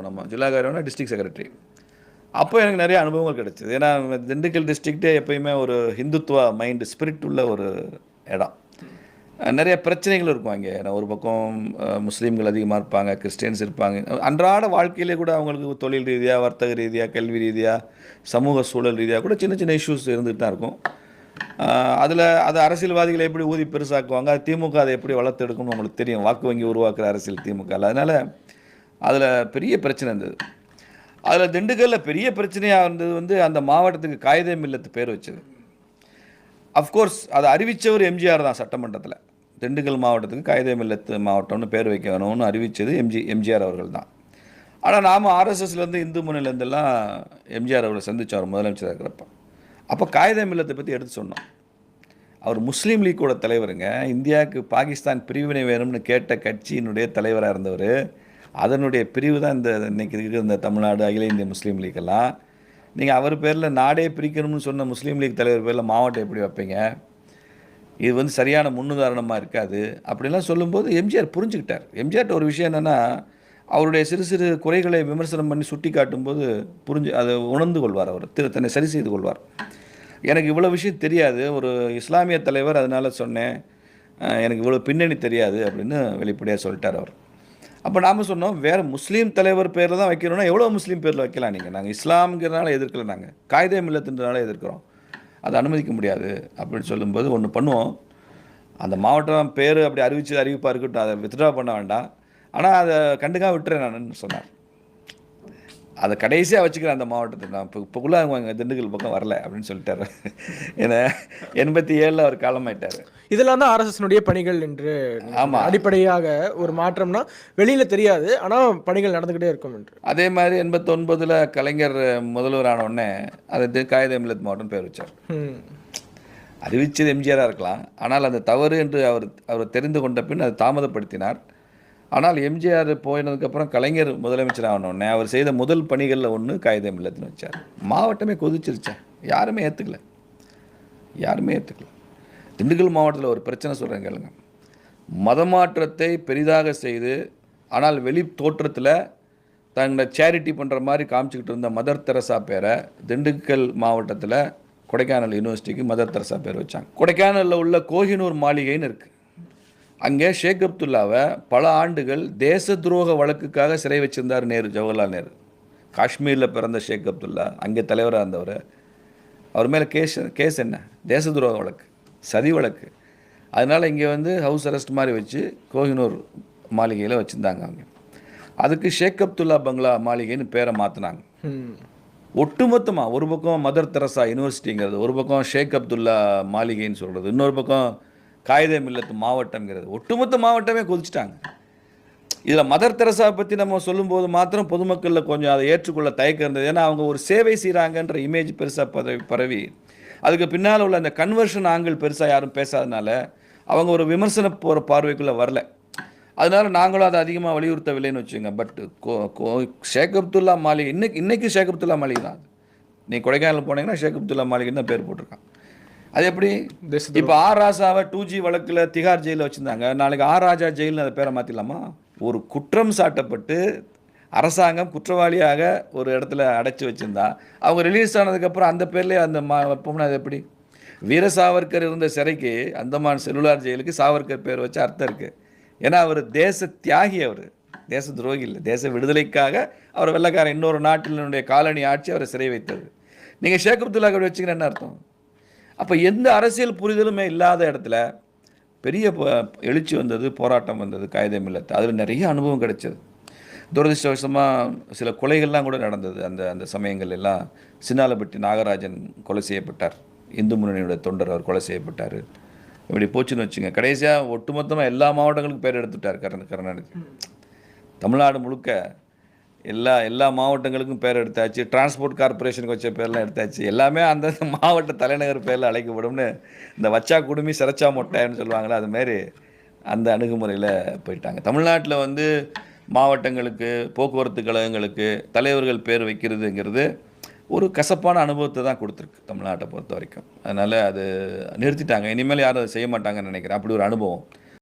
சொல்லுவோம் நம்ம ஜில்லா காரியம்னா district secretary அப்போ எனக்கு நிறைய அனுபவங்கள் கிடைச்சிது. ஏன்னா திண்டுக்கல் டிஸ்ட்ரிக்டே எப்பயுமே ஒரு ஹிந்துத்துவ மைண்டு ஸ்பிரிட் உள்ள ஒரு இடம். நிறைய பிரச்சனைகள் இருக்கும் அங்கே. ஏன்னா ஒரு பக்கம் முஸ்லீம்கள் அதிகமாக இருப்பாங்க கிறிஸ்டியன்ஸ் இருப்பாங்க. அன்றாட வாழ்க்கையிலே கூட அவங்களுக்கு தொழில் ரீதியாக வர்த்தக ரீதியாக கல்வி ரீதியாக சமூக சூழல் ரீதியாக கூட சின்ன சின்ன இஷ்யூஸ் இருந்துகிட்டு தான் இருக்கும். அதில் அது அரசியல்வாதிகளை எப்படி ஊதி பெருசாக்குவாங்க அது திமுக அதை எப்படி வளர்த்தெடுக்கணும்னு உங்களுக்கு தெரியும். வாக்கு வங்கி உருவாக்குற அரசியல் திமுக அதனால் அதில் பெரிய பிரச்சனை இருந்தது. அதில் திண்டுக்கல்லில் பெரிய பிரச்சனையாக இருந்தது வந்து அந்த மாவட்டத்துக்கு காகித மில்லத்து பேர் வச்சது. அஃப்கோர்ஸ் அதை அறிவித்தவர் எம்ஜிஆர் தான் சட்டமன்றத்தில். திண்டுக்கல் மாவட்டத்துக்கு காகித மில்லத்து மாவட்டம்னு பேர் வைக்கணும்னு அறிவித்தது எம்ஜி எம்ஜிஆர் அவர்கள் தான். ஆனால் நாம் ஆர்எஸ்எஸ்லேருந்து இந்து முன்னிலேருந்தெல்லாம் எம்ஜிஆர் அவரை சந்திச்சோம் முதலமைச்சராக இருக்கிறப்ப. அப்போ காகித மில்லத்தை பற்றி எடுத்து சொன்னோம். அவர் முஸ்லீம் லீக்கோட தலைவருங்க. இந்தியாவுக்கு பாகிஸ்தான் பிரிவினை வேணும்னு கேட்ட கட்சியினுடைய தலைவராக இருந்தவர். அதனுடைய பிரிவு தான் இந்த இன்னைக்கு இருக்கிற இந்த தமிழ்நாடு அகில இந்திய முஸ்லீம் லீக்கெல்லாம் நீங்கள் அவர் பேரில் நாடே பிரிக்கணும்னு சொன்ன முஸ்லீம் லீக் தலைவர் பேரில் மாவட்டம் எப்படி வைப்பீங்க? இது வந்து சரியான முன்னுதாரணமாக இருக்காது. அப்படிலாம் சொல்லும்போது எம்ஜிஆர் புரிஞ்சுக்கிட்டார். எம்ஜிஆர்ட்ட ஒரு விஷயம் என்னென்னா அவருடைய சிறு சிறு குறைகளை விமர்சனம் பண்ணி சுட்டி காட்டும்போது புரிஞ்சு அதை உணர்ந்து கொள்வார் அவர். திரு தன்னை சரி செய்து கொள்வார். எனக்கு இவ்வளோ விஷயம் தெரியாது. ஒரு இஸ்லாமிய தலைவர் அதனால் சொன்னேன். எனக்கு இவ்வளோ பின்னணி தெரியாது அப்படின்னு வெளிப்படையாக சொல்லிட்டார் அவர். அப்போ நாம் சொன்னோம் வேறு முஸ்லீம் தலைவர் பேரில் தான் வைக்கணும்னா எவ்வளோ முஸ்லீம் பேரில் வைக்கலாம் நீங்கள் நாங்கள் இஸ்லாம்ங்கிறனால எதிர்க்கல நாங்கள் காகிதம் இல்லத்துன்றனால எதிர்க்கிறோம். அதை அனுமதிக்க முடியாது அப்படின்னு சொல்லும்போது ஒன்று பண்ணுவோம். அந்த மாவட்டம் பேர் அப்படி அறிவிச்சு அறிவிப்பாக இருக்கட்டும் அதை வித்ட்ரா பண்ண வேண்டாம். ஆனால் அதை கண்டுக்காக விட்டுறேன் நான் சொன்னார். அதை கடைசியாக வச்சுக்கிறேன் அந்த மாவட்டத்தை நான் இப்போ இப்போக்குள்ளே அவங்க திண்டுக்கல் பக்கம் வரல அப்படின்னு சொல்லிட்டாரு. ஏன்னா எண்பத்தி ஏழில் அவர் காலமாயிட்டார். இதெல்லாம் தான் ஆர்எஸ்எஸ்னுடைய பணிகள் என்று ஆமா. அடிப்படையாக ஒரு மாற்றம்னா வெளியில தெரியாது. ஆனா பணிகள் நடந்துகிட்டே இருக்கும் என்று. அதே மாதிரி எண்பத்தொன்பதில் கலைஞர் முதல்வர் ஆன உடனே அதை காகித மில்லத் மாவட்டம் பேர் வச்சார். அறிவிச்சது எம்ஜிஆராக இருக்கலாம். ஆனால் அந்த தவறு என்று அவர் அவர் தெரிந்து கொண்ட பின் அதை தாமதப்படுத்தினார். ஆனால் எம்ஜிஆர் போயினதுக்கப்புறம் கலைஞர் முதலமைச்சர் ஆகணுன்னே அவர் செய்த முதல் பணிகளில் ஒன்று காகிதம் இல்லத்துன்னு வச்சார். மாவட்டமே கொதிச்சிருச்சேன் யாருமே ஏற்றுக்கல யாருமே ஏற்றுக்கல திண்டுக்கல் மாவட்டத்தில் ஒரு பிரச்சனை சொல்கிறேன் கேளுங்க. மதமாற்றத்தை பெரிதாக செய்து ஆனால் வெளி தோற்றத்தில் தங்களை சேரிட்டி பண்ணுற மாதிரி காமிச்சிக்கிட்டு இருந்த மதர் தெரசா பேரை திண்டுக்கல் மாவட்டத்தில் கொடைக்கானல் யூனிவர்சிட்டிக்கு மதர் தெரசா பேர் வச்சாங்க. கொடைக்கானலில் உள்ள கோஹினூர் மாளிகைன்னு இருக்குது அங்கே ஷேக் அப்துல்லாவை பல ஆண்டுகள் தேச துரோக வழக்குக்காக சிறை வச்சிருந்தார் நேரு ஜவஹர்லால் நேரு. காஷ்மீரில் பிறந்த ஷேக் அப்துல்லா அங்கே தலைவராக இருந்தவர். அவர் மேலே கேஸ் கேஸ் என்ன? தேச துரோக வழக்கு சதி வழக்கு. அதனால் இங்கே வந்து ஹவுஸ் அரெஸ்ட் மாதிரி வச்சு கோஹினூர் மாளிகையில் வச்சுருந்தாங்க அவங்க. அதுக்கு ஷேக் அப்துல்லா பங்களா மாளிகைன்னு பேரை மாற்றினாங்க. ஒட்டுமொத்தமாக ஒரு பக்கம் மதர் தெரசா யூனிவர்சிட்டிங்கிறது ஒரு பக்கம் ஷேக் அப்துல்லா மாளிகைன்னு சொல்கிறது இன்னொரு பக்கம் காகித இல்லத்து மாவட்டம்ங்கிறது. ஒட்டுமொத்த மாவட்டமே கொதிச்சிட்டாங்க. இதில் மதர் தெரசா பற்றி நம்ம சொல்லும்போது மாத்திரம் பொதுமக்களில் கொஞ்சம் அதை ஏற்றுக்கொள்ள தயக்கம் இருந்தது. ஏன்னா அவங்க ஒரு சேவை செய்கிறாங்கன்ற இமேஜ் பெருசாக பதவி பரவி அதுக்கு பின்னால் உள்ள அந்த கன்வர்ஷன் ஆங்கிள் பெருசாக யாரும் பேசாதனால அவங்க ஒரு விமர்சன போகிற பார்வைக்குள்ளே வரல. அதனால நாங்களும் அதை அதிகமாக வலியுறுத்தவில்லைன்னு வச்சுங்க பட் கோ ஷேக் அப்துல்லா மாளிகை இன்னைக்கு இன்னைக்கு ஷேக் அப்துல்லா மாளிகை தான் நீ கொடைக்கானல் போனீங்கன்னா ஷேக் அப்துல்லா மாளிகைன்னு தான் பேர் போட்டிருக்கான். அது எப்படி? இப்போ ஆர் ராசாவை டூ ஜி வழக்கில் திகார் ஜெயிலில் வச்சுருந்தாங்க. நாளைக்கு ஆர் ராஜா ஜெயில்னு அதை பேரை மாற்றிடலாமா ஒரு குற்றம் சாட்டப்பட்டு அரசாங்கம் குற்றவாளியாக ஒரு இடத்துல அடைச்சி வச்சிருந்தா அவங்க ரிலீஸ் ஆனதுக்கப்புறம் அந்த பேர்லேயே அந்த மா வைப்போம்னா அது எப்படி? வீர சாவர்கர் இருந்த சிறைக்கு அந்தமான் செல்லுலார் ஜெயிலுக்கு சாவர்கர் பேர் வச்சு அர்த்தம் இருக்குது ஏன்னா அவர் தேச தியாகி அவர். தேச துரோகி இல்லை. தேச விடுதலைக்காக அவர் வெள்ளக்காரன் இன்னொரு நாட்டினுடைய காலனி ஆட்சி அவரை சிறை வைத்தது. நீங்கள் ஷேக் அப்துல்லா அப்படி வச்சுக்கிற என்ன அர்த்தம்? அப்போ எந்த அரசியல் புரிதலுமே இல்லாத இடத்துல பெரிய ப- எழுச்சி வந்தது போராட்டம் வந்தது காகிதம் இல்லத்து அதில் நிறைய அனுபவம் கிடைச்சது. துரதிருஷ்டவசமாக சில கொலைகள்லாம் கூட நடந்தது. அந்த அந்த சமயங்கள் எல்லாம் சின்னாலப்பட்டி நாகராஜன் கொலை செய்யப்பட்டார். இந்து முன்னணியோட தொண்டர் அவர் கொலை செய்யப்பட்டார். இப்படி போச்சுன்னு வச்சுங்க. கடைசியாக ஒட்டுமொத்தமாக எல்லா மாவட்டங்களுக்கும் பேர் எடுத்துட்டார் கருணா கருணாநிதி தமிழ்நாடு முழுக்க எல்லா எல்லா மாவட்டங்களுக்கும் பேர் எடுத்தாச்சு. டிரான்ஸ்போர்ட் கார்ப்பரேஷனுக்கு வச்ச பேர்லாம் எடுத்தாச்சு. எல்லாமே அந்தந்த மாவட்ட தலைநகர் பேரில் அழைக்கப்படும்னு இந்த வச்சா குடுமி சிறச்சா மொட்டைன்னு சொல்லுவாங்களே அது அந்த அணுகுமுறையில் போயிட்டாங்க. தமிழ்நாட்டில் வந்து மாவட்டங்களுக்கு போக்குவரத்து கழகங்களுக்கு தலைவர்கள் பேர் வைக்கிறதுங்கிறது ஒரு கசப்பான அனுபவத்தை தான் கொடுத்துருக்கு தமிழ்நாட்டை பொறுத்த வரைக்கும். அதனால் அது நிறுத்திட்டாங்க. இனிமேல் யாரும் அதை செய்ய மாட்டாங்கன்னு நினைக்கிறேன். அப்படி ஒரு அனுபவம்.